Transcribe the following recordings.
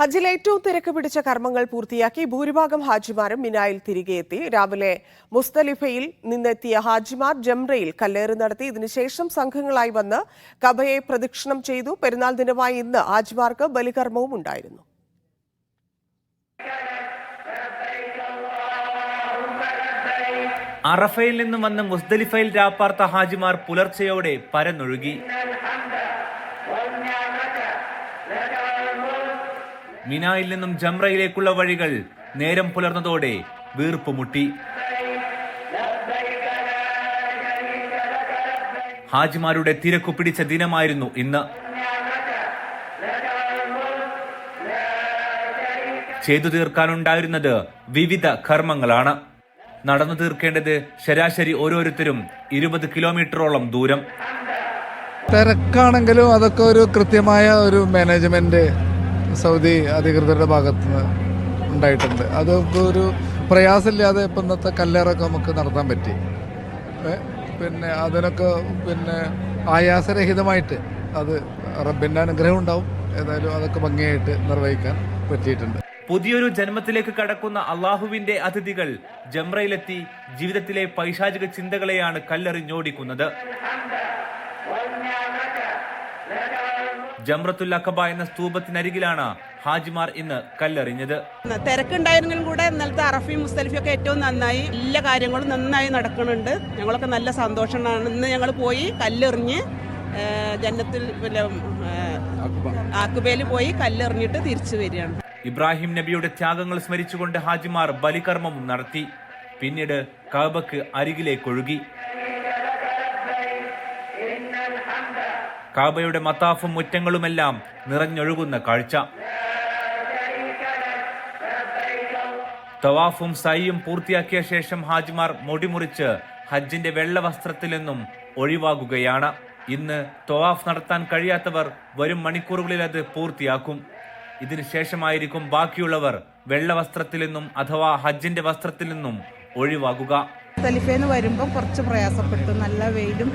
ഹജ്ജിൽ ഏറ്റവും തിരക്ക് പിടിച്ച കർമ്മങ്ങൾ പൂർത്തിയാക്കി ഭൂരിഭാഗം ഹാജിമാരും മിനായിൽ തിരികെ എത്തി. രാവിലെ മുസ്തലിഫയിൽ നിന്നെത്തിയ ഹാജിമാർ ജംറയിൽ കല്ലേറ് നടത്തി. ഇതിനുശേഷം സംഘങ്ങളായി വന്ന് കബയെ പ്രദക്ഷിണം ചെയ്തു. പെരുന്നാൾ ദിനമായ ഇന്ന് ഹാജിമാർക്ക് ബലികർമ്മവും ഉണ്ടായിരുന്നു. അറഫയിൽ നിന്നും വന്ന് മുസ്തലിഫയിൽ രാപ്പാർത്ത ഹാജിമാർ പുലർച്ചയോടെ പരന്നൊഴുകി. മിനായിൽ നിന്നും ജംറയിലേക്കുള്ള വഴികൾ നേരം പുലർന്നതോടെ വീർപ്പ് മുട്ടി. ഹാജിമാരുടെ തിരക്കു പിടിച്ച ദിനമായിരുന്നു ഇന്ന്. ചെയ്തു തീർക്കാനുണ്ടായിരുന്നത് വിവിധ കർമ്മങ്ങളാണ്. നടന്നു തീർക്കേണ്ടത് ശരാശരി ഓരോരുത്തരും ഇരുപത് കിലോമീറ്ററോളം ദൂരം. തിരക്കാണെങ്കിലും അതൊക്കെ ഒരു കൃത്യമായ ഒരു മാനേജ്മെന്റ് സൗദി അധികൃതരുടെ ഭാഗത്ത് നിന്ന് ഉണ്ടായിട്ടുണ്ട്. അതൊക്കെ ഒരു പ്രയാസമില്ലാതെ ഇപ്പം ഇന്നത്തെ കല്ലേറൊക്കെ നമുക്ക് നടത്താൻ പറ്റി. പിന്നെ അതിനൊക്കെ പിന്നെ ആയാസരഹിതമായിട്ട് അത് റബ്ബിന്റെ അനുഗ്രഹം ഉണ്ടാവും. ഏതായാലും അതൊക്കെ ഭംഗിയായിട്ട് നിർവഹിക്കാൻ പറ്റിയിട്ടുണ്ട്. പുതിയൊരു ജന്മത്തിലേക്ക് കടക്കുന്ന അള്ളാഹുവിന്റെ അതിഥികൾ ജംറയിലെത്തി ജീവിതത്തിലെ പൈശാചിക ചിന്തകളെയാണ് കല്ലെറിഞ്ഞോടിക്കുന്നത്. ജംറത്തുൽ അഖബ എന്ന സ്തൂപത്തിനരികിലാണ് ഹാജിമാർ ഇന്ന് കല്ലെറിഞ്ഞത്. തിരക്കുണ്ടായിരുന്നെങ്കിലും കൂടെ ഇന്നലത്തെ അറഫി മുസ്തലിഫി ഒക്കെ ഏറ്റവും നന്നായി എല്ലാ കാര്യങ്ങളും നന്നായി നടക്കുന്നുണ്ട്. ഞങ്ങളൊക്കെ നല്ല സന്തോഷമാണ്. ഇന്ന് ഞങ്ങൾ പോയി കല്ലെറിഞ്ഞ് ജന്നത്തിൽ പിന്നെ ആക്കുബേൽ പോയി കല്ലെറിഞ്ഞിട്ട് തിരിച്ചു വരികയാണ്. ഇബ്രാഹിം നബിയുടെ ത്യാഗങ്ങൾ സ്മരിച്ചുകൊണ്ട് ഹാജിമാർ ബലികർമ്മവും നടത്തി. പിന്നീട് കാബക്ക് അരികിലേക്കൊഴുകി കാബയുടെ മത്താഫും മുറ്റങ്ങളുമെല്ലാം നിറഞ്ഞൊഴുകുന്ന കാഴ്ച. തവാഫും സൈയും പൂർത്തിയാക്കിയ ശേഷം ഹാജിമാർ മുടിമുറിച്ച് ഹജ്ജിന്റെ വെള്ള വസ്ത്രത്തിൽ നിന്നും ഒഴിവാകുകയാണ്. ഇന്ന് തവാഫ് നടത്താൻ കഴിയാത്തവർ വരും മണിക്കൂറുകളിൽ അത് പൂർത്തിയാക്കും. ഇതിനു ശേഷമായിരിക്കും ബാക്കിയുള്ളവർ വെള്ള വസ്ത്രത്തിൽ നിന്നും അഥവാ ഹജ്ജിന്റെ വസ്ത്രത്തിൽ നിന്നും ഒഴിവാകുക. മുസ്തലിഫേന്ന് വരുമ്പോൾ കുറച്ച് പ്രയാസപ്പെട്ടു. നല്ല വെയിലും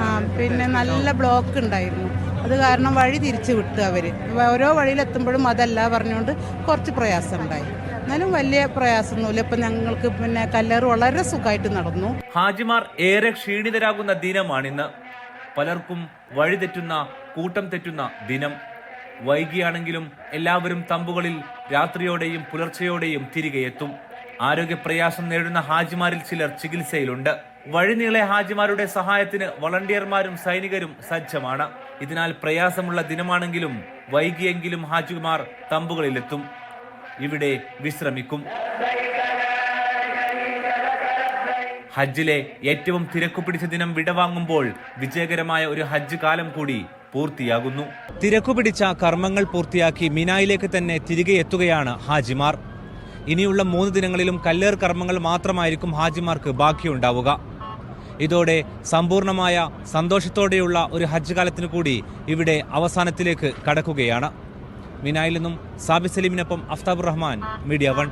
ആ പിന്നെ നല്ല ബ്ലോക്ക് ഉണ്ടായിരുന്നു. അത് കാരണം വഴി തിരിച്ചു വിട്ടു അവർ ഓരോ വഴിയിലെത്തുമ്പോഴും അതല്ല പറഞ്ഞുകൊണ്ട് കുറച്ച് പ്രയാസം ഉണ്ടായി. എന്നാലും വലിയ പ്രയാസമൊന്നുമില്ല. ഇപ്പം ഞങ്ങൾക്ക് പിന്നെ കല്ലേറ് വളരെ സുഖമായിട്ട് നടന്നു. ഹാജിമാർ ഏറെ ക്ഷീണിതരാകുന്ന ദിനമാണിന്ന് പലർക്കും വഴി തെറ്റുന്ന കൂട്ടം തെറ്റുന്ന ദിനം. വൈകിയാണെങ്കിലും എല്ലാവരും തമ്പുകളിൽ രാത്രിയോടെയും പുലർച്ചയോടെയും തിരികെ എത്തും. ആരോഗ്യപ്രയാസം നേരിടുന്ന ഹാജിമാരിൽ ചിലർ ചികിത്സയിലുണ്ട്. വഴിനീളെ ഹാജിമാരുടെ സഹായത്തിന് വളണ്ടിയർമാരും സൈനികരും സജ്ജമാണ്. ഇതിനാൽ പ്രയാസമുള്ള ദിനമാണെങ്കിലും വൈകിയെങ്കിലും ഹാജിമാർ തമ്പുകളിലെത്തും. ഇവിടെ വിശ്രമിക്കും. ഹജ്ജിലെ ഏറ്റവും തിരക്കു പിടിച്ച ദിനം വിടവാങ്ങുമ്പോൾ വിജയകരമായ ഒരു ഹജ്ജ് കാലം കൂടി പൂർത്തിയാകുന്നു. തിരക്കു പിടിച്ച കർമ്മങ്ങൾ പൂർത്തിയാക്കി മിനായിലേക്ക് തന്നെ തിരികെ എത്തുകയാണ് ഹാജിമാർ. ഇനിയുള്ള മൂന്ന് ദിനങ്ങളിലും കല്ലേർ കർമ്മങ്ങൾ മാത്രമായിരിക്കും ഹാജിമാർക്ക് ബാക്കിയുണ്ടാവുക ഇതോടെ സമ്പൂർണമായ സന്തോഷത്തോടെയുള്ള ഒരു ഹജ്ജ് കാലത്തിനു കൂടി ഇവിടെ അവസാനത്തിലേക്ക് കടക്കുകയാണ്. മിനായിൽ നിന്നും സാബി സലീമിനൊപ്പം അഫ്താബ് റഹ്മാൻ മീഡിയ വൺ.